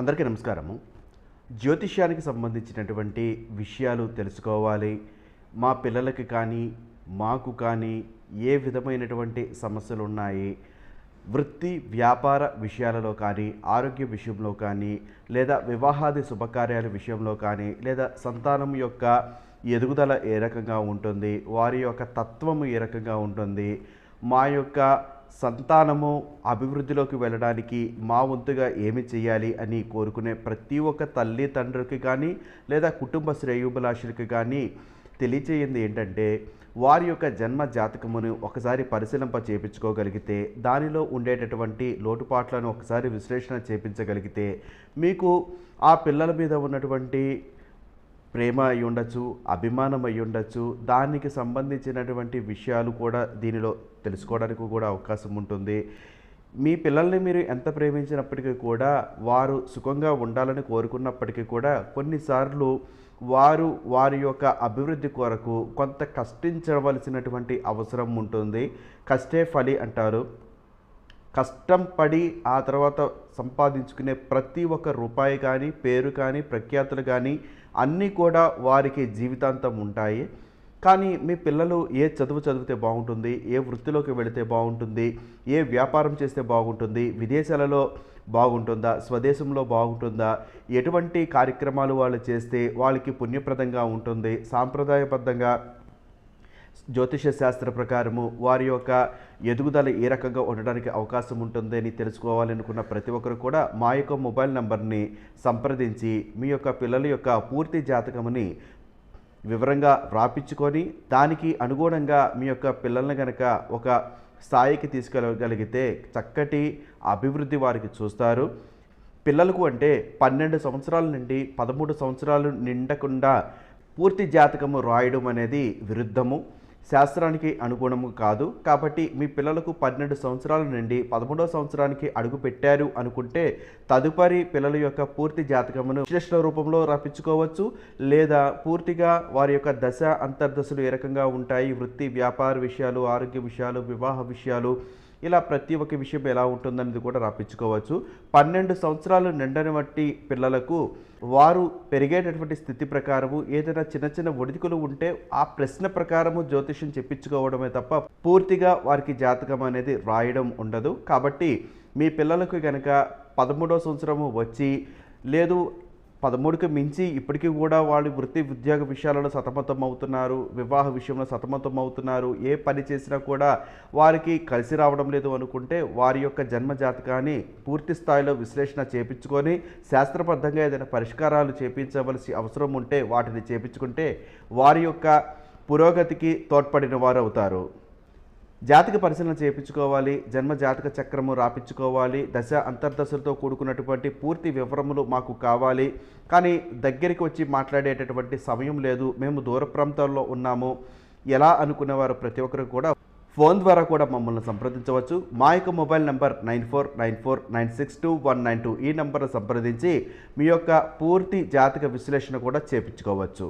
అందరికీ నమస్కారము. జ్యోతిష్యానికి సంబంధించినటువంటి విషయాలు తెలుసుకోవాలి. మా పిల్లలకి కానీ మాకు కానీ ఏ విధమైనటువంటి సమస్యలు ఉన్నాయి వృత్తి వ్యాపార విషయాలలో కానీ ఆరోగ్య విషయంలో కానీ లేదా వివాహాది శుభకార్యాల విషయంలో కానీ లేదా సంతానం యొక్క ఎదుగుదల ఏ రకంగా ఉంటుంది వారి యొక్క తత్వము ఏ రకంగా ఉంటుంది మా యొక్క సంతానము అభివృద్ధిలోకి వెళ్ళడానికి మా వంతుగా ఏమి చేయాలి అని కోరుకునే ప్రతి ఒక్క తల్లి తండ్రికి కానీ లేదా కుటుంబ శ్రేయోభిలాషులకి కానీ తెలియచేయింది ఏంటంటే వారి యొక్క జన్మ జాతకమును ఒకసారి పరిశీలింప చేపించుకోగలిగితే దానిలో ఉండేటటువంటి లోటుపాట్లను ఒకసారి విశ్లేషణ చేపించగలిగితే మీకు ఆ పిల్లల మీద ఉన్నటువంటి ప్రేమ అయి ఉండొచ్చు అభిమానం అయి ఉండొచ్చు దానికి సంబంధించినటువంటి విషయాలు కూడా దీనిలో తెలుసుకోవడానికి కూడా అవకాశం ఉంటుంది. మీ పిల్లల్ని మీరు ఎంత ప్రేమించినప్పటికీ కూడా వారు సుఖంగా ఉండాలని కోరుకున్నప్పటికీ కూడా కొన్నిసార్లు వారు వారి యొక్క అభివృద్ధి కొరకు కొంత కష్టించవలసినటువంటి అవసరం ఉంటుంది. కష్టే ఫలి అంటారు. కష్టం పడి ఆ తర్వాత సంపాదించుకునే ప్రతి ఒక్క రూపాయి కానీ పేరు కానీ ప్రఖ్యాతులు కానీ అన్నీ కూడా వారికి జీవితాంతం ఉంటాయి. కానీ మీ పిల్లలు ఏ చదువు చదివితే బాగుంటుంది ఏ వృత్తిలోకి వెళితే బాగుంటుంది ఏ వ్యాపారం చేస్తే బాగుంటుంది విదేశాలలో బాగుంటుందా స్వదేశంలో బాగుంటుందా ఎటువంటి కార్యక్రమాలు వాళ్ళు చేస్తే వాళ్ళకి పుణ్యప్రదంగా ఉంటుంది సాంప్రదాయబద్ధంగా జ్యోతిష శాస్త్ర ప్రకారము వారి యొక్క ఎదుగుదల ఏ రకంగా ఉండడానికి అవకాశం ఉంటుంది అని తెలుసుకోవాలనుకున్న ప్రతి ఒక్కరు కూడా మా యొక్క మొబైల్ నంబర్ని సంప్రదించి మీ యొక్క పిల్లల యొక్క పూర్తి జాతకముని వివరంగా రాపించుకొని దానికి అనుగుణంగా మీ యొక్క పిల్లల్ని కనుక ఒక స్థాయికి తీసుకెళ్ళగలిగితే చక్కటి అభివృద్ధి వారికి చూస్తారు. పిల్లలకు అంటే పన్నెండు సంవత్సరాల నుండి పదమూడు సంవత్సరాలు నిండకుండా పూర్తి జాతకము రాయడం అనేది విరుద్ధము. శాస్త్రానికి అనుగుణము కాదు. కాబట్టి మీ పిల్లలకు పన్నెండు సంవత్సరాల నుండి పదమూడవ సంవత్సరానికి అడుగు పెట్టారు అనుకుంటే తదుపరి పిల్లల యొక్క పూర్తి జాతకమును విశ్లేషణ రూపంలో రప్పించుకోవచ్చు లేదా పూర్తిగా వారి యొక్క దశ అంతర్దశలు ఏ రకంగా ఉంటాయి? వృత్తి వ్యాపార విషయాలు ఆరోగ్య విషయాలు వివాహ విషయాలు ఇలా ప్రతి ఒక్క విషయం ఎలా ఉంటుందనేది కూడా రాపించుకోవచ్చు. పన్నెండు సంవత్సరాలు నిండని బట్టి పిల్లలకు వారు పెరిగేటటువంటి స్థితి ప్రకారము ఏదైనా చిన్న చిన్న ఒడిదుకులు ఉంటే ఆ ప్రశ్న ప్రకారము జ్యోతిష్యం చెప్పించుకోవడమే తప్ప పూర్తిగా వారికి జాతకం అనేది రాయడం ఉండదు. కాబట్టి మీ పిల్లలకు కనుక పదమూడవ సంవత్సరము వచ్చి లేదు పదమూడుకి మించి ఇప్పటికీ కూడా వాళ్ళు వృత్తి ఉద్యోగ విషయాలలో సతమతం అవుతున్నారు వివాహ విషయంలో సతమతం అవుతున్నారు. ఏ పని చేసినా కూడా వారికి కలిసి రావడం లేదు అనుకుంటే వారి యొక్క జన్మ జాతకాన్ని పూర్తి స్థాయిలో విశ్లేషణ చేపించుకొని శాస్త్రబద్ధంగా ఏదైనా పరిష్కారాలు చేపించవలసి అవసరం ఉంటే వాటిని చేపించుకుంటే వారి యొక్క పురోగతికి తోడ్పడిన వారు అవుతారు. జాతక పరిశీలన చేయించుకోవాలి జన్మ జాతక చక్రము రాపించుకోవాలి దశ అంతర్దశలతో కూడుకున్నటువంటి పూర్తి వివరములు మాకు కావాలి. కానీ దగ్గరికి వచ్చి మాట్లాడేటటువంటి సమయం లేదు. మేము దూర ప్రాంతాల్లో ఉన్నాము. ఎలా అనుకునేవారు ప్రతి ఒక్కరు కూడా ఫోన్ ద్వారా కూడా మమ్మల్ని సంప్రదించవచ్చు. మా యొక్క mobile number nine four nine four nine six two one nine two ఈ నెంబర్ను సంప్రదించి మీ యొక్క పూర్తి జాతక విశ్లేషణ కూడా చేపించుకోవచ్చు